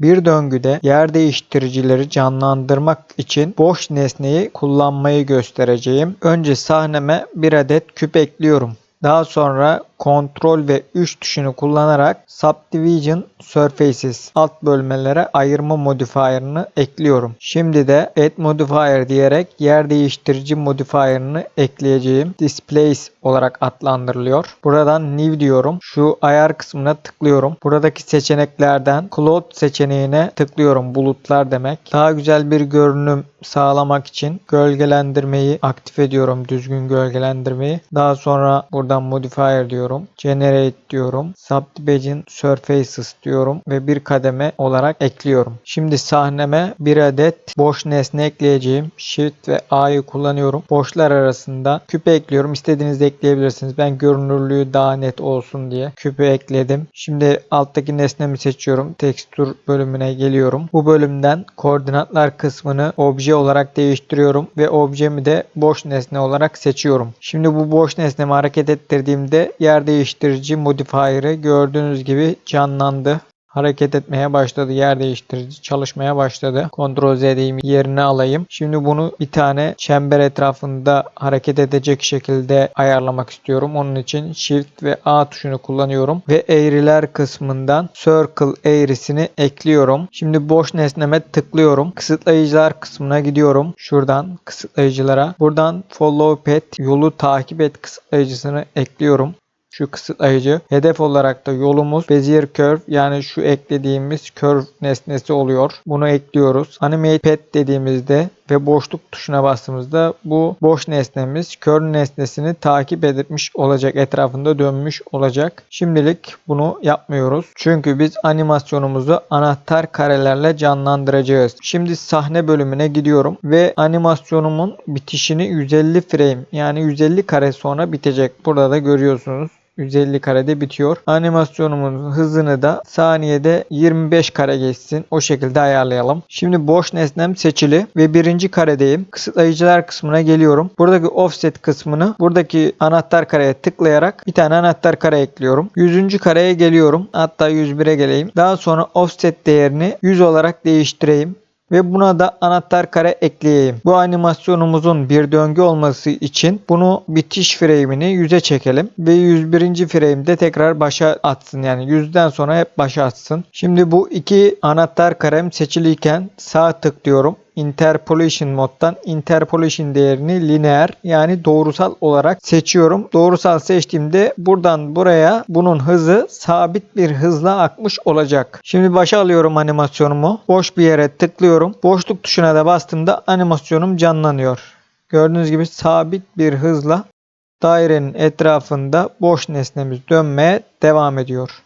Bir döngüde yer değiştiricileri canlandırmak için boş nesneyi kullanmayı göstereceğim. Önce sahneme bir adet küp ekliyorum. Daha sonra Ctrl ve 3 tuşunu kullanarak Subdivision Surfaces alt bölmelere ayırma modifier'ını ekliyorum. Şimdi de Add Modifier diyerek yer değiştirici modifier'ını ekleyeceğim. Displace olarak adlandırılıyor. Buradan New diyorum. Şu ayar kısmına tıklıyorum. Buradaki seçeneklerden Cloud seçeneğine tıklıyorum. Bulutlar demek. Daha güzel bir görünüm sağlamak için gölgelendirmeyi aktif ediyorum. Düzgün gölgelendirmeyi. Daha sonra buradan Modifier diyorum. Generate diyorum. Subdivision Surfaces diyorum ve bir kademe olarak ekliyorum. Şimdi sahneme bir adet boş nesne ekleyeceğim. Shift ve A'yı kullanıyorum. Boşlar arasında küpe ekliyorum. İstediğinizde ekleyebilirsiniz. Ben görünürlüğü daha net olsun diye küpe ekledim. Şimdi alttaki nesnemi seçiyorum. Tekstür bölümüne geliyorum. Bu bölümden koordinatlar kısmını obje olarak değiştiriyorum ve objemi de boş nesne olarak seçiyorum. Şimdi bu boş nesnemi hareket ettirdiğimde yer değiştirici modifier'ı gördüğünüz gibi canlandı hareket etmeye başladı. Yer değiştirici çalışmaya başladı. Ctrl Z yerine alayım. Şimdi bunu bir tane çember etrafında hareket edecek şekilde ayarlamak istiyorum. Onun için Shift ve A tuşunu kullanıyorum ve eğriler kısmından Circle eğrisini ekliyorum. Şimdi boş nesneme tıklıyorum. Kısıtlayıcılar kısmına gidiyorum. Şuradan kısıtlayıcılara. Buradan Follow Path yolu takip et kısıtlayıcısını ekliyorum şu kısıtlayıcı. Hedef olarak da yolumuz Bezier Curve yani şu eklediğimiz curve nesnesi oluyor. Bunu ekliyoruz. Animate Pet dediğimizde ve boşluk tuşuna bastığımızda bu boş nesnemiz curve nesnesini takip etmiş olacak. Etrafında dönmüş olacak. Şimdilik bunu yapmıyoruz. Çünkü biz animasyonumuzu anahtar karelerle canlandıracağız. Şimdi sahne bölümüne gidiyorum ve animasyonumun bitişini 150 frame yani 150 kare sonra bitecek. Burada da görüyorsunuz. 150 karede bitiyor. Animasyonumun hızını da saniyede 25 kare geçsin. O şekilde ayarlayalım. Şimdi boş nesnem seçili ve birinci karedeyim. Kısıtlayıcılar kısmına geliyorum. Buradaki offset kısmını buradaki anahtar kareye tıklayarak bir tane anahtar kare ekliyorum. 100. kareye geliyorum. Hatta 101'e geleyim. Daha sonra offset değerini 100 olarak değiştireyim ve buna da anahtar kare ekleyeyim. Bu animasyonumuzun bir döngü olması için bunu bitiş frame'ini 100'e çekelim ve 101. frame'de tekrar başa atsın. Yani 100'den sonra hep başa atsın. Şimdi bu iki anahtar karem seçiliyken sağ tıklıyorum. Interpolation moddan interpolation değerini lineer yani doğrusal olarak seçiyorum. Doğrusal seçtiğimde buradan buraya bunun hızı sabit bir hızla akmış olacak. Şimdi başa alıyorum animasyonumu. Boş bir yere tıklıyorum. Boşluk tuşuna da bastığımda animasyonum canlanıyor. Gördüğünüz gibi sabit bir hızla dairenin etrafında boş nesnemiz dönmeye devam ediyor.